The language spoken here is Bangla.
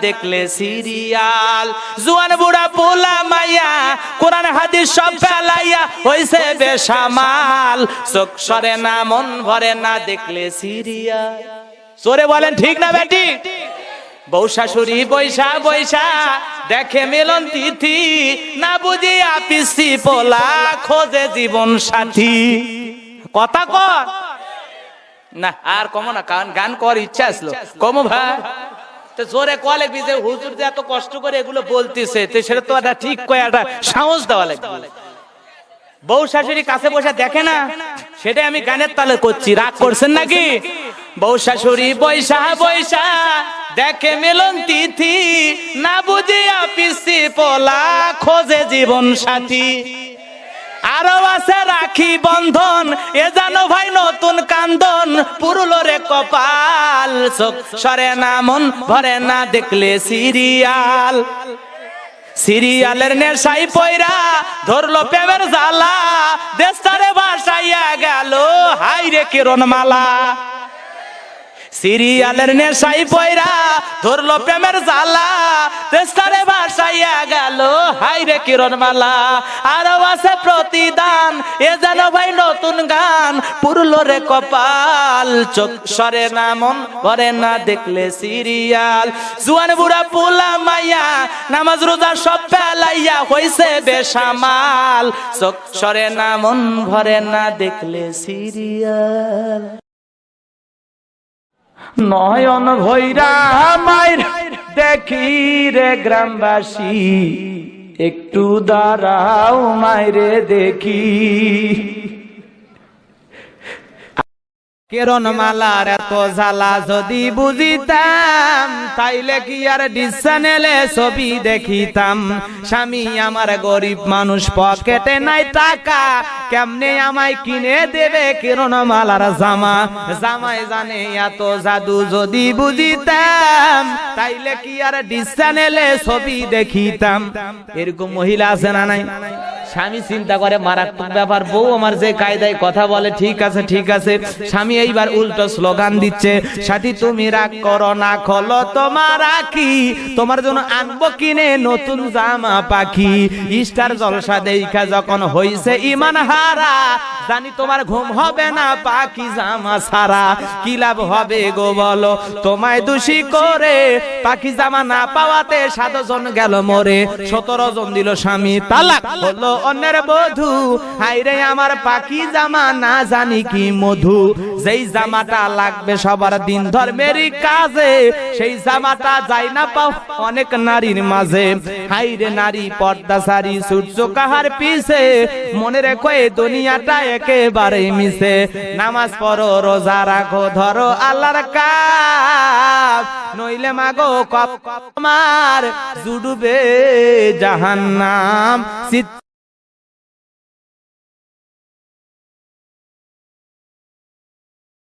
দেখলে সিরিয়াল। জুয়ান বুড়া পোলা মাইয়া, কোরআন হাদিস সব ফেলাইয়া হইছে বেসামাল। চোখ সরে না, মন ভরে না, দেখলে সিরিয়াল। সরে বলেন, ঠিক না বেটি? বউ শাশুড়ি বৈশা বৈশা, দেখে মিলন তিথি। না বুঝি আপিসি পোলা, খোঁজে জীবন সাথী। কথা কর। না, আর কমো না, কারণ গান কর, ইচ্ছা আসলো। কমো ভাই। তো জোরে কলে বিজে, হুজুর যে এত কষ্ট করে এগুলো বলতেছে, তো সেটা তো একটা ঠিক কয়ে একটা সাহস দেওয়া লাগবে। বউ শাশুড়ি কাছে বসে দেখে না, সেটাই আমি গানের তালে করছি। রাগ করছেন নাকি? বউ শাশুড়ি বৈশা বৈশা, দেখে মিলন তিথি, না বুঝিয়া পিসি পোলা খোঁজে জীবন সাথী। আরও আছে রাখি বন্ধন, এ জানো ভাই নতুন কান্দন। পুরুলো রে কপাল, চোখ সরে না মন, ভরে না দেখলে সিরিয়াল। সিরিয়ালের নেশাই পয়রা ধরলো প্রেমের জ্বালা, দেশটারে বাসাইয়া গেল হাই রে কিরণ মালা সিরিয়ালের নেশাই পয়রা ধরলো প্রেমের জ্বালা। তেস্তারে ভাসাইয়া গেল হাই রে কিরণ মালা আরও আছে প্রতিদান, এ যেন ভাই নতুন গান। পুরলো রে কপাল, চোখ সরে না, মন ভরে না দেখলে সিরিয়াল। জুয়ান বুড়া পোলা মাইয়া, নামাজ রোজা সব ফেলাইয়া হইছে বেসামাল। চোখ সরে না, মন ভরে না দেখলে সিরিয়াল। নয়ন ভৈরা মায়ের দেখি রে গ্রামবাসী একটু দাঁড়াও মায়ের দেখি। কেরন মালার এত জ্বালা যদি বুঝিতাম, তাইলে কি আর ডিসানেলে ছবি দেখিতাম? স্বামী আমার গরিব মানুষ, পকেটে নাই টাকা, কেমনে আমায় কিনে দেবে কেরন মালার জামা? জামাই জানে এত জাদু যদি বুঝিতাম, তাইলে কি আর ডিসানেলে ছবি দেখিতাম? এরকম মহিলা আছে না নাই? স্বামী চিন্তা করে, মারাত্মক ব্যাপার, বউ আমার যে কায়দায় কথা বলে, ঠিক আছে ঠিক আছে। স্বামী এইবার উল্টো স্লোগান দিচ্ছে, সাথী, তুমি রাগ করো না, খলো তোমার কি তোমার জন্য আনব কিনে নতুন জামা পাখি। ইস্টার জলসা দেখা যখন হইছে ইমান হারা জানি তোমার ঘুম হবে না, পাখি জামা সারা কি লাভ হবে গো বলো? তোমায় দোষী করে পাখি জামা না পাওয়াতে সাত জন গেল মরে। সতেরো জন দিল স্বামী, তালাক হলো অন্যের বধু। হাইরে আমার পাখি জামা, না জানি কি মধু। যেই জামাটা লাগবে সবার দিন ধর্মেরই কাজে, সেই জামাটা যায় না পাও অনেক নারীর মাঝে। হাইরে নারী, পর্দা সারি, সূর্য কাহার পিছে, মনে রেখো এই দুনিয়াটা একেবারে মিশে নামাজ পড়ো, রোজা রাখো, ধরো আল্লাহর কাপ নইলে মাগো কপ আমার জুডুবে জাহান্নাম।